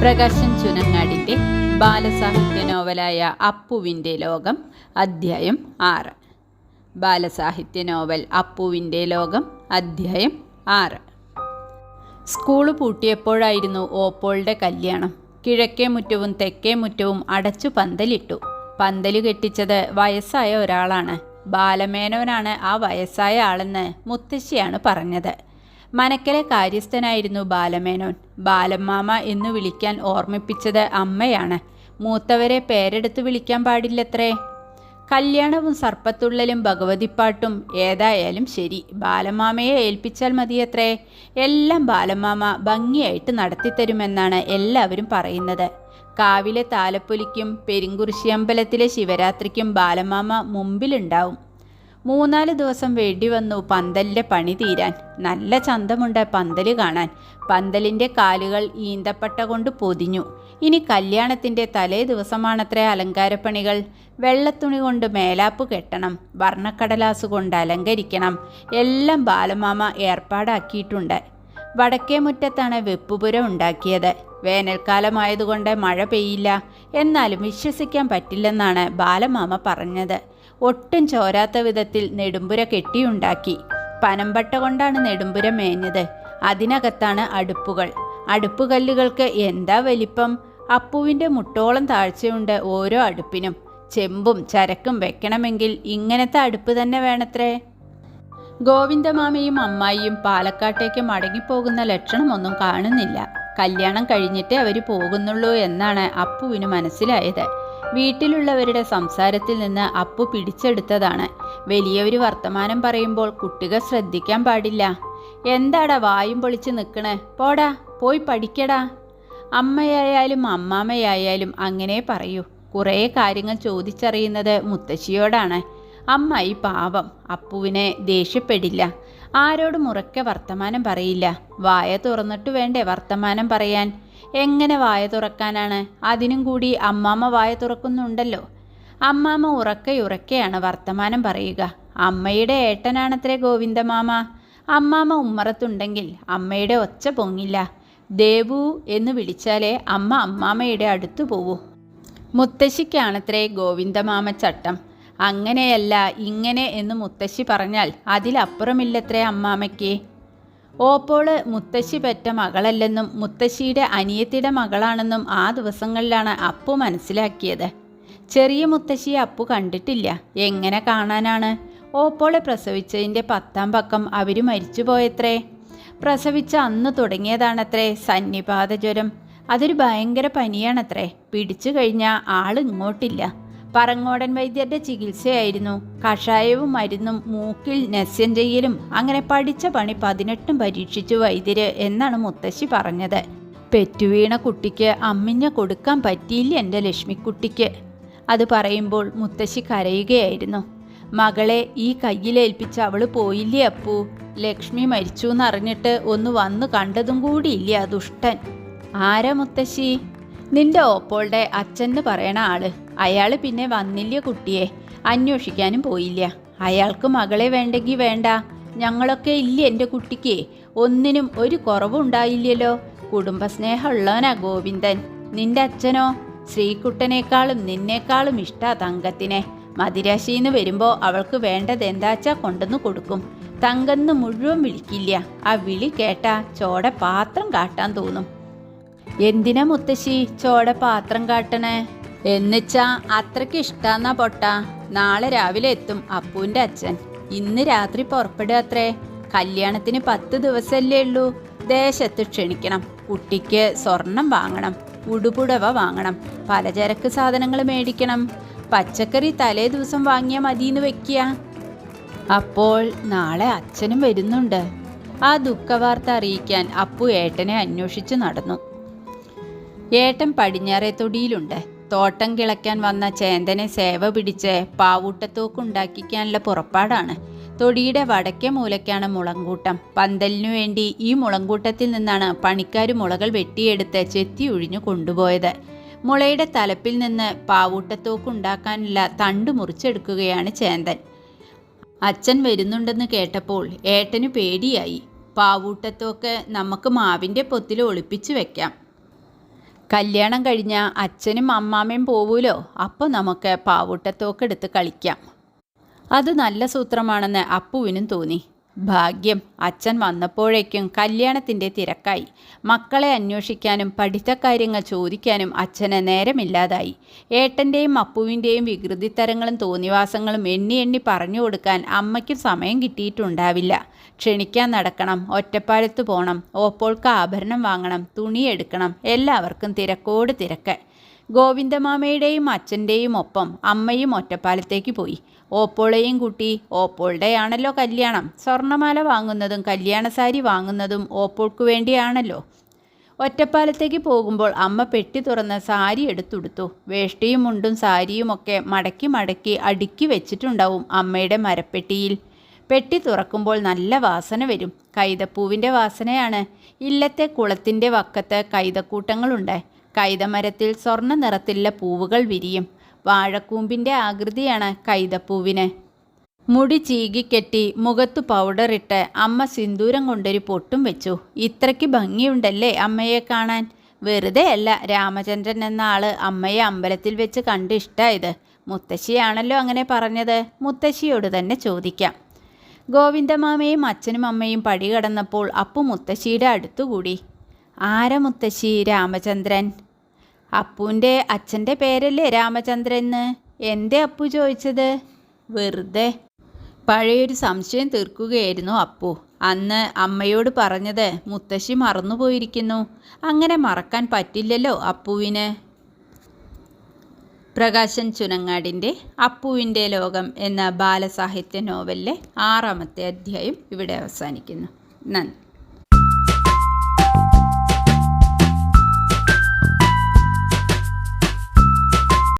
പ്രകാശൻ ചുനങ്ങാടിന്റെ ബാലസാഹിത്യ നോവലായ അപ്പുവിന്റെ ലോകം അദ്ധ്യായം ആറ്. ബാലസാഹിത്യ നോവൽ അപ്പുവിന്റെ ലോകം അദ്ധ്യായം ആറ്. സ്കൂൾ പൂട്ടിയപ്പോഴായിരുന്നു ഓപ്പോളുടെ കല്യാണം. കിഴക്കേ മുറ്റവും തെക്കേ മുറ്റവും അടച്ചു പന്തലിട്ടു. പന്തൽ കെട്ടിച്ചത് വയസ്സായ ഒരാളാണ്. ബാലമേനോനാണ് ആ വയസ്സായ ആളെന്ന് മുത്തശ്ശിയാണ് പറഞ്ഞത്. മനക്കലെ കാര്യസ്ഥനായിരുന്നു ബാലമേനോൻ. ബാലമ്മാമ എന്ന് വിളിക്കാൻ ഓർമ്മിപ്പിച്ചത് അമ്മയാണ്. മൂത്തവരെ പേരെടുത്ത് വിളിക്കാൻ പാടില്ലത്രേ. കല്യാണവും സർപ്പത്തുള്ളലും ഭഗവതിപ്പാട്ടും ഏതായാലും ശരി. ബാലമാമയെ ഏൽപ്പിച്ചാൽ മതിയത്രേ. എല്ലാം ബാലമാമ ഭംഗിയായിട്ട് നടത്തിത്തരുമെന്നാണ് എല്ലാവരും പറയുന്നത്. കാവിലെ താലപ്പൊലിക്കും പെരുങ്കുറിശി അമ്പലത്തിലെ ശിവരാത്രിക്കും ബാലമാമ മുമ്പിലുണ്ടാവും. മൂന്നാൽ ദിവസം വേണ്ടി വന്നു പന്തലിന്റെ പണി തീരാൻ. നല്ല ചന്തമുണ്ട് പന്തൽ കാണാൻ. പന്തലിന്റെ കാലുകൾ ഈന്തപ്പട്ട കൊണ്ട് പൊതിഞ്ഞു. ഇനി കല്യാണത്തിന്റെ തലേ ദിവസമാണത്രേ അലങ്കാരപ്പണികൾ. വെള്ളത്തുണി കൊണ്ട് മേലാപ്പ് കെട്ടണം. വർണക്കടലാസ് കൊണ്ട് അലങ്കരിക്കണം. എല്ലാം ബാലമാമ ഏർപ്പാടാക്കിയിട്ടുണ്ട്. വടക്കേ മുറ്റത്താണ് വെപ്പുപുരം ഉണ്ടാക്കിയത്. വേനൽക്കാലമായതുകൊണ്ട് മഴ പെയ്യില്ല. എന്നാലും വിശ്വസിക്കാൻ പറ്റില്ലെന്നാണ് ബാലമാമ പറഞ്ഞത്. ഒട്ടും ചോരാത്ത വിധത്തിൽ നെടുമ്പുര കെട്ടിയുണ്ടാക്കി. പനമ്പട്ട കൊണ്ടാണ് നെടുമ്പുര മേഞ്ഞത്. അതിനകത്താണ് അടുപ്പുകൾ. അടുപ്പുകല്ലുകൾക്ക് എന്താ വലിപ്പം? അപ്പുവിന്റെ മുട്ടോളം താഴ്ചയുണ്ട് ഓരോ അടുപ്പിനും. ചെമ്പും ചരക്കും വെക്കണമെങ്കിൽ ഇങ്ങനത്തെ അടുപ്പ് തന്നെ വേണത്രേ. ഗോവിന്ദമാമയും അമ്മായിയും പാലക്കാട്ടേക്ക് മടങ്ങിപ്പോകുന്ന ലക്ഷണമൊന്നും കാണുന്നില്ല. കല്യാണം കഴിഞ്ഞിട്ടേ അവർ പോകുന്നുള്ളൂ എന്നാണ് അപ്പുവിന് മനസ്സിലായത്. വീട്ടിലുള്ളവരുടെ സംസാരത്തിൽ നിന്ന് അപ്പു പിടിച്ചെടുത്തതാണ്. വലിയൊരു വർത്തമാനം പറയുമ്പോൾ കുട്ടികൾ ശ്രദ്ധിക്കാൻ പാടില്ല. എന്താടാ വായും പൊളിച്ച് നിൽക്കണേ പോടാ പോയി പഠിക്കടാ. അമ്മയായാലും അമ്മാമ്മയായാലും അങ്ങനെ പറയൂ. കുറേ കാര്യങ്ങൾ ചോദിച്ചറിയുന്നത് മുത്തശ്ശിയോടാണ്. അമ്മായി പാവം അപ്പുവിനെ ദേഷ്യപ്പെടില്ല. ആരോടും ഉറക്കെ വർത്തമാനം പറയില്ല. വായ തുറന്നിട്ട് വേണ്ടേ വർത്തമാനം പറയാൻ? എങ്ങനെ വായ തുറക്കാനാണ്? അതിനും കൂടി അമ്മാമ്മ വായ തുറക്കുന്നുണ്ടല്ലോ. അമ്മാമ്മ ഉറക്കയുറക്കെയാണ് വർത്തമാനം പറയുക. അമ്മയുടെ ഏട്ടനാണത്രേ ഗോവിന്ദമാമ അമ്മാമ്മ ഉമ്മറത്തുണ്ടെങ്കിൽ അമ്മയുടെ ഒച്ച പൊങ്ങില്ല. ദേവു എന്ന് വിളിച്ചാലേ അമ്മ അമ്മാമ്മയുടെ അടുത്തു പോവൂ. മുത്തശ്ശിക്കാണത്രേ ഗോവിന്ദമാമ ചട്ടം. അങ്ങനെയല്ല ഇങ്ങനെ എന്ന് മുത്തശ്ശി പറഞ്ഞാൽ അതിലപ്പുറമില്ലത്രേ അമ്മാമ്മയ്ക്ക് ഓപ്പോൾ മുത്തശ്ശി പെറ്റ മകളല്ലെന്നും മുത്തശ്ശിയുടെ അനിയത്തിയുടെ മകളാണെന്നും ആ ദിവസങ്ങളിലാണ് അപ്പു മനസ്സിലാക്കിയത്. ചെറിയ മുത്തശ്ശിയെ അപ്പു കണ്ടിട്ടില്ല. എങ്ങനെ കാണാനാണ്? ഓപ്പോളെ പ്രസവിച്ചതിന്റെ പത്താം പക്കം അവർ മരിച്ചുപോയത്രേ? പ്രസവിച്ച അന്ന് തുടങ്ങിയതാണത്രേ സന്നിപാത ജ്വരം അതൊരു ഭയങ്കര പനിയാണത്രേ. പിടിച്ചു കഴിഞ്ഞാൽ ആൾ ഇങ്ങോട്ടില്ല. പറങ്ങോടൻ വൈദ്യരുടെ ചികിത്സയായിരുന്നു. കഷായവും മരുന്നും മൂക്കിൽ നെസ്യം ചെയ്യലും അങ്ങനെ പഠിച്ച പണി പതിനെട്ടും പരീക്ഷിച്ചു വൈദ്യര് എന്നാണ് മുത്തശ്ശി പറഞ്ഞത്. പെറ്റുവീണ കുട്ടിക്ക് അമ്മിഞ്ഞ കൊടുക്കാൻ പറ്റിയില്ല എന്റെ ലക്ഷ്മിക്കുട്ടിക്ക്. അത് പറയുമ്പോൾ മുത്തശ്ശി കരയുകയായിരുന്നു. മകളെ ഈ കയ്യിലേൽപ്പിച്ച് അവൾ പോയില്ലേ അപ്പൂ? ലക്ഷ്മി മരിച്ചു എന്നറിഞ്ഞിട്ട് ഒന്ന് വന്നു കണ്ടതും കൂടിയില്ല ആ ദുഷ്ടൻ? ആരാ മുത്തശ്ശി? നിന്റെ ഓപ്പോളുടെ അച്ഛന്ന് പറയണ ആൾ. അയാൾ പിന്നെ വന്നില്ല കുട്ടിയെ. അന്വേഷിക്കാനും പോയില്ല. അയാൾക്ക് മകളെ വേണ്ടെങ്കിൽ വേണ്ട. ഞങ്ങളൊക്കെ ഇല്ല എന്റെ കുട്ടിക്ക്? ഒന്നിനും ഒരു കുറവുണ്ടായില്ലല്ലോ. കുടുംബസ്നേഹമുള്ളവനാ ഗോവിന്ദൻ. നിന്റെ അച്ഛനോ? ശ്രീകുട്ടനേക്കാളും നിന്നേക്കാളും ഇഷ്ടാ തങ്കത്തിനെ. മദിരാശിന്ന് വരുമ്പോൾ അവൾക്ക് വേണ്ടത് എന്താച്ചാ കൊണ്ടുവന്ന് കൊടുക്കും. തങ്കന്ന് മുഴുവൻ വിളിക്കില്ല. ആ വിളി കേട്ട ചോട പാത്രം കാട്ടാൻ തോന്നും. എന്തിനാ മുത്തശ്ശി ചോട പാത്രം കാട്ടണേ? എന്നുവെച്ചാ അത്രയ്ക്ക് ഇഷ്ടാന്നാ പൊട്ട. നാളെ രാവിലെ എത്തും അപ്പൂന്റെ അച്ഛൻ. ഇന്ന് രാത്രി പുറപ്പെടുക അത്രേ. കല്യാണത്തിന് പത്ത് ദിവസമല്ലേ ഉള്ളൂ. ദേശത്ത് ക്ഷണിക്കണം. കുട്ടിക്ക് സ്വർണം വാങ്ങണം. ഉടുപുടവ വാങ്ങണം. പലചരക്ക് സാധനങ്ങൾ മേടിക്കണം. പച്ചക്കറി തലേ ദിവസം വാങ്ങിയാൽ മതിയെന്ന് വെക്കുക അപ്പോൾ നാളെ അച്ഛനും വരുന്നുണ്ട്. ആ ദുഃഖവാർത്ത അറിയിക്കാൻ അപ്പു ഏട്ടനെ അന്വേഷിച്ച് നടന്നു. ഏട്ടൻ പടിഞ്ഞാറെ തൊടിയിലുണ്ട്. തോട്ടം കിളയ്ക്കാൻ വന്ന ചേന്തനെ സേവ പിടിച്ച് പാവൂട്ടത്തോക്കുണ്ടാക്കിക്കാനുള്ള പുറപ്പാടാണ്. തൊടിയുടെ വടക്കേ മൂലയ്ക്കാണ് മുളങ്കൂട്ടം. പന്തലിനു വേണ്ടി ഈ മുളങ്കൂട്ടത്തിൽ നിന്നാണ് പണിക്കാർ മുളകൾ വെട്ടിയെടുത്ത് ചെത്തി ഒഴിഞ്ഞു കൊണ്ടുപോയത്. മുളയുടെ തലപ്പിൽ നിന്ന് പാവൂട്ടത്തോക്കുണ്ടാക്കാനുള്ള തണ്ട് മുറിച്ചെടുക്കുകയാണ് ചേന്തൻ. അച്ഛൻ വരുന്നുണ്ടെന്ന് കേട്ടപ്പോൾ ഏട്ടന് പേടിയായി. പാവൂട്ടത്തോക്ക് നമുക്ക് മാവിന്റെ പൊത്തിൽ ഒളിപ്പിച്ചു വെക്കാം. കല്യാണം കഴിഞ്ഞ അച്ഛനും അമ്മാമ്മയും പോവൂലോ? അപ്പോൾ നമുക്ക് പാവൂട്ടത്തോക്കെടുത്ത് കളിക്കാം. അത് നല്ല സൂത്രമാണെന്ന് അപ്പുവിനും തോന്നി. ഭാഗ്യം. അച്ഛൻ വന്നപ്പോഴേക്കും കല്യാണത്തിന്റെ തിരക്കായി. മക്കളെ അന്വേഷിക്കാനും പഠിത്തക്കാര്യങ്ങൾ ചോദിക്കാനും അച്ഛന് നേരമില്ലാതായി. ഏട്ടന്റെയും അപ്പുവിന്റെയും വികൃതിത്തരങ്ങളും തോന്നിവാസങ്ങളും എണ്ണി എണ്ണി പറഞ്ഞു കൊടുക്കാൻ അമ്മയ്ക്കും സമയം കിട്ടിയിട്ടുണ്ടാവില്ല. ക്ഷണിക്കാൻ നടക്കണം ഒറ്റപ്പാലത്ത് പോകണം ഓപ്പോൾക്ക് ആഭരണം വാങ്ങണം തുണിയെടുക്കണം എല്ലാവർക്കും തിരക്കോട് തിരക്ക്. ഗോവിന്ദമാമയുടെയും അച്ഛന്റെയും ഒപ്പം അമ്മയും ഒറ്റപ്പാലത്തേക്ക് പോയി. ഓപ്പോളെയും കുട്ടി ഓപ്പോളുടെയാണല്ലോ കല്യാണം. സ്വർണമാല വാങ്ങുന്നതും കല്യാണ സാരി വാങ്ങുന്നതും ഓപ്പോൾക്ക് വേണ്ടിയാണല്ലോ. ഒറ്റപ്പാലത്തേക്ക് പോകുമ്പോൾ അമ്മ പെട്ടി തുറന്ന് സാരി എടുത്തുടുത്തു. വേഷ്ടിയും മുണ്ടും സാരിയുമൊക്കെ മടക്കി മടക്കി അടുക്കി വെച്ചിട്ടുണ്ടാവും അമ്മയുടെ മരപ്പെട്ടിയിൽ. പെട്ടി തുറക്കുമ്പോൾ നല്ല വാസന വരും. കൈതപ്പൂവിന്റെ വാസനയാണ്. ഇല്ലത്തെ കുളത്തിന്റെ വക്കത്ത് കൈതക്കൂട്ടങ്ങളുണ്ട്. കൈതമരത്തിൽ സ്വർണ നിറത്തിലുള്ള പൂവുകൾ വിരിയും. വാഴക്കൂമ്പിന്റെ ആകൃതിയാണ് കൈതപ്പൂവിന്. മുടി ചീകിക്കെട്ടി മുഖത്ത് പൗഡറിട്ട് അമ്മ സിന്ദൂരം കൊണ്ടൊരു പൊട്ടും വെച്ചു. ഇത്രയ്ക്ക് ഭംഗിയുണ്ടല്ലേ അമ്മയെ കാണാൻ? വെറുതെ അല്ല രാമചന്ദ്രൻ എന്ന ആൾ അമ്മയെ അമ്പലത്തിൽ വെച്ച് കണ്ട് ഇഷ്ടമായത് മുത്തശ്ശിയാണല്ലോ അങ്ങനെ പറഞ്ഞത്. മുത്തശ്ശിയോട് തന്നെ ചോദിക്കാം. ഗോവിന്ദമാമയും അച്ഛനും അമ്മയും പടി കടന്നപ്പോൾ അപ്പു മുത്തശ്ശിയുടെ അടുത്തുകൂടി. ആര മുത്തശ്ശി രാമചന്ദ്രൻ? അപ്പുവിന്റെ അച്ഛന്റെ പേരല്ലേ രാമചന്ദ്രൻ എന്ന്? എന്റെ അപ്പു ചോദിച്ചത്? വെറുതെ. പഴയൊരു സംശയം തീർക്കുകയായിരുന്നു അപ്പു. അന്ന് അമ്മയോട് പറഞ്ഞത് മുത്തശ്ശി മറന്നുപോയിരിക്കുന്നു. അങ്ങനെ മറക്കാൻ പറ്റില്ലല്ലോ അപ്പുവിന്. പ്രകാശൻ ചുനങ്ങാടിന്റെ അപ്പുവിന്റെ ലോകം എന്ന ബാലസാഹിത്യ നോവലിലെ ആറാമത്തെ അധ്യായം ഇവിടെ അവസാനിക്കുന്നു. നന്ദി.